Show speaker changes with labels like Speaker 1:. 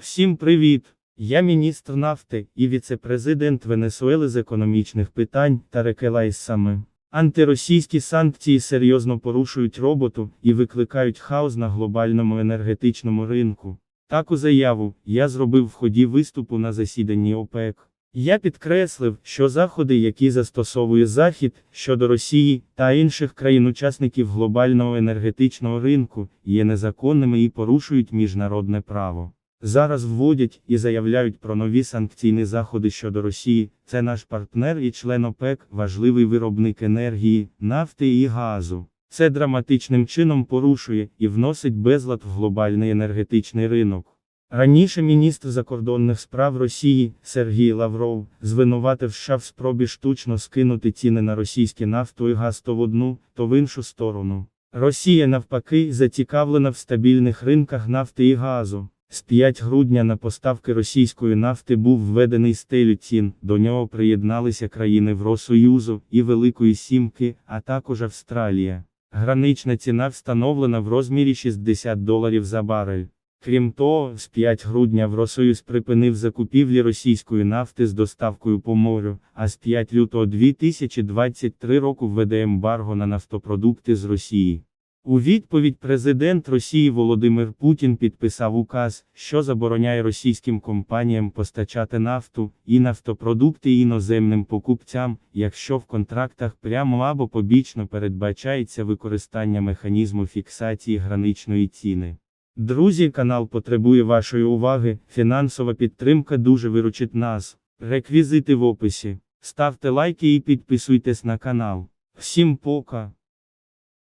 Speaker 1: Всім привіт! Я міністр нафти і віце-президент Венесуели з економічних питань Тарек Елайсами. Антиросійські санкції серйозно порушують роботу і викликають хаос на глобальному енергетичному ринку. Таку заяву я зробив в ході виступу на засіданні ОПЕК. Я підкреслив, що заходи, які застосовує Захід щодо Росії та інших країн-учасників глобального енергетичного ринку, є незаконними і порушують міжнародне право. Зараз вводять і заявляють про нові санкційні заходи щодо Росії. Це наш партнер і член ОПЕК, важливий виробник енергії, нафти і газу. Це драматичним чином порушує і вносить безлад в глобальний енергетичний ринок. Раніше міністр закордонних справ Росії Сергій Лавров звинуватив США в спробі штучно скинути ціни на російські нафту і газ то в одну, то в іншу сторону. Росія навпаки зацікавлена в стабільних ринках нафти і газу. З 5 грудня на поставки російської нафти був введений стелю цін, до нього приєдналися країни Євросоюзу і Великої Сімки, а також Австралія. Гранична ціна встановлена в розмірі 60 доларів за барель. Крім того, з 5 грудня Євросоюз припинив закупівлі російської нафти з доставкою по морю, а з 5 лютого 2023 року введе ембарго на нафтопродукти з Росії. У відповідь президент Росії Володимир Путін підписав указ, що забороняє російським компаніям постачати нафту і нафтопродукти іноземним покупцям, якщо в контрактах прямо або побічно передбачається використання механізму фіксації граничної ціни. Друзі, канал потребує вашої уваги, фінансова підтримка дуже виручить нас. Реквізити в описі. Ставте лайки і підписуйтесь на канал. Всім пока!